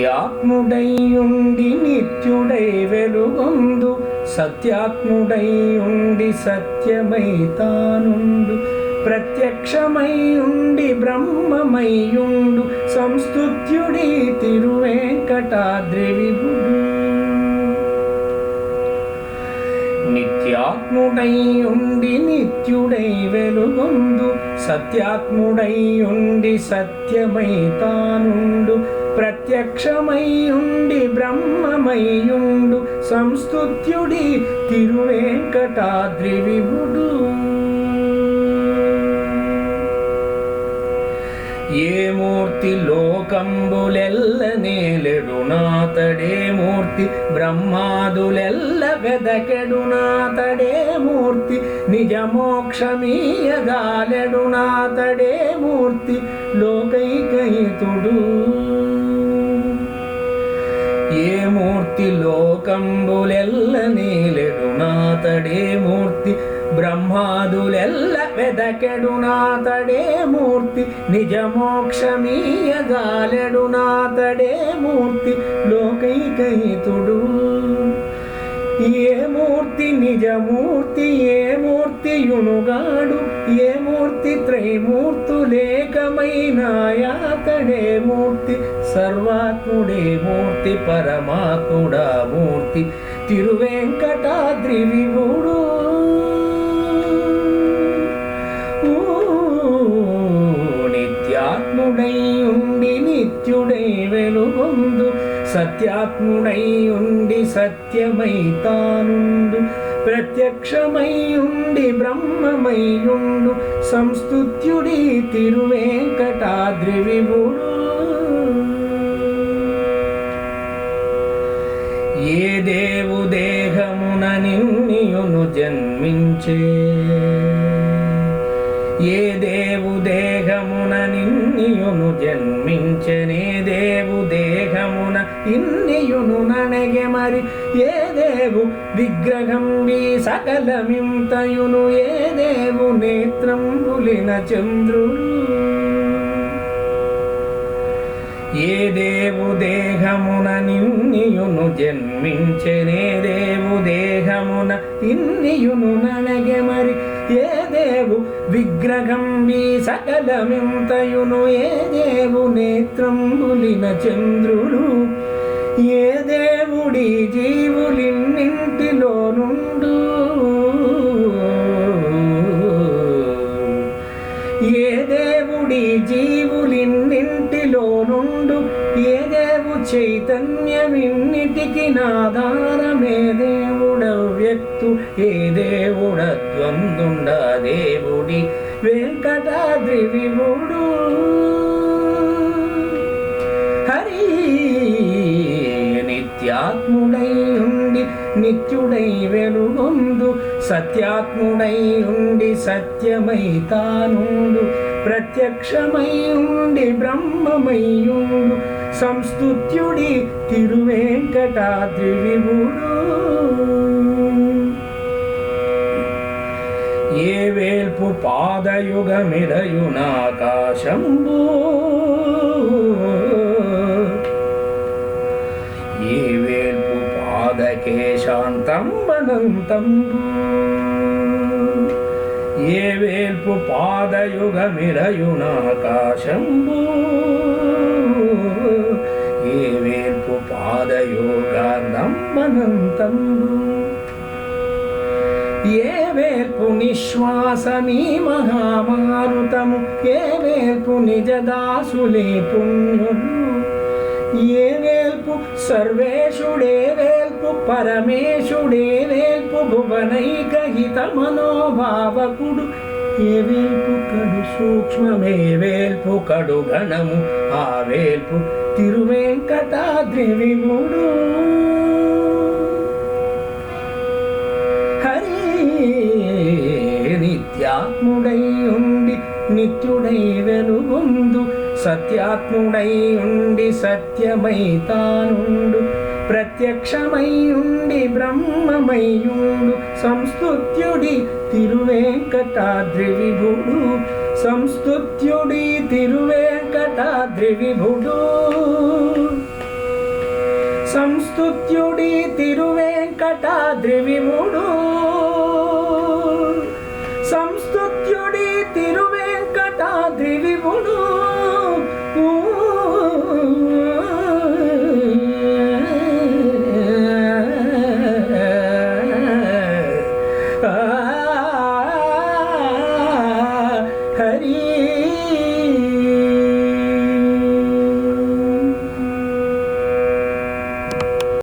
నిత్యాత్ముడై ఉండి నిత్యుడై వెలుగొందు సత్యాత్ముడై ఉండి సత్యమై తానుండు. ప్రత్యక్షమై ఉండి బ్రహ్మమై ఉండు సంస్తుత్యుడి తిరువేంకటాద్రి విభుడు నిత్యాత్ముడై ఉండి నిత్యుడై వెలుగొందు సత్యాత్ముడై ఉండి సత్యమై తానుండు. ప్రత్యక్షమై ఉండి సంస్తుత్యుడి తిరువేంకటాద్రి విభుడు ఏ మూర్తి లోకంబులెల్ల నేలెడునాతడే మూర్తి బ్రహ్మాదులెల్ల వెదకెడునాతడే మూర్తి నిజ మూర్తి లోకైకహితుడు ఏ మూర్తి లోకంబులెల్ల నీలెడు నాతడే మూర్తి బ్రహ్మాదులెల్ల వెదకెడు నాతడే మూర్తి నిజమోక్షమీయగాలెడు నాతడే మూర్తి లోకైకైతుడు ఏ మూర్తి నిజమూర్తి ఏ మూర్తి యునుగాడు ఏ మూర్తి త్రైమూర్తులేకమైనాయాతడే మూర్తి సర్వాత్ముడే మూర్తి పరమాత్ముడా మూర్తి తిరువెంకటాద్రి విభుడు. సత్యాత్ముడై ఉండి సత్యమై తానుండు ప్రత్యక్షమై ఉండి బ్రహ్మమై ఉండు సంస్తుత్యుడి తిరువేంకటాద్రి విభుడు ఏ దేవు దేహమున నిన్నియును జన్మించే ఏ దేవు దేహమున నిన్నియును జన్మించనే దేవు దేహమున ఇన్నియును ననగె మరి ఏ దేవు విగ్రహం వీ సకలమింతయును ఏ దేవు నేత్రం పులిన చంద్రుడు. ఏ దేవు దేహమున నిన్నియును జన్మించనే దేవు దేహమున ఇన్నియును ననగె మరి. ఏ దేవు విగ్రహం మీ సకలమింతయును ఏ దేవు నేత్రంబులిన చంద్రుడు. ఏ దేవుడి జీవులిన్నింటిలో నుండు. ఏ దేవుడి జీవులిన్నింటిలో నుండు. ఏ దేవు చైతన్యమిన్నిటికి నాధారమే దేవుడ ఏ దేవుడ ద్వందుండ దేవుడి వెంకటాద్రి విభుడు హరి నిత్యాత్ముడై ఉండి నిత్యుడై వెలుగొందు సత్యాత్ముడై ఉండి సత్యమై తానుండు ప్రత్యక్షమై ఉండి బ్రహ్మమై సంస్తుత్యుడి తిరువేంకటాద్రి విభుడు ఏ వేల్పు పాదయుగమిరయునాకాశంబు ఏ వేల్పు పాదకే పాదకేశాంతంబనంతంబు ఏ వేల్పు పాదయుగమిరయునాకాశంబు ఏ వేల్పు పాదయోగానంబనంతంబు? వేర్పు వేల్పు నిశ్వాసమీ మహామారుతము. ఏ వేర్పు నిజదాసులే పుణ్యులు ఏ వేల్పు సర్వేషుడే వేల్పు పరమేశుడే వేల్పు భువనైకహిత మనోభావకుడు ఏ వేల్పు కడు సూక్ష్మమే వేల్పు కడు గణము ఆ వేల్పు తిరువేంకటాద్రి విముడు సత్యాత్ముడై ఉండి నిత్యుడై వెలుగొందు సత్యాత్ముడై ఉండి సత్యమై తానుండు ప్రత్యక్షమై ఉండి బ్రహ్మమై ఉండు సంస్తుత్యుడి తిరువేంకటాద్రి విభుడు సంస్తుత్యుడి తిరువేంకటాద్రి విభుడు సంస్తుత్యుడి తిరువేంకటాద్రి విభుడు తిరువేంకటాద్రి విభుడు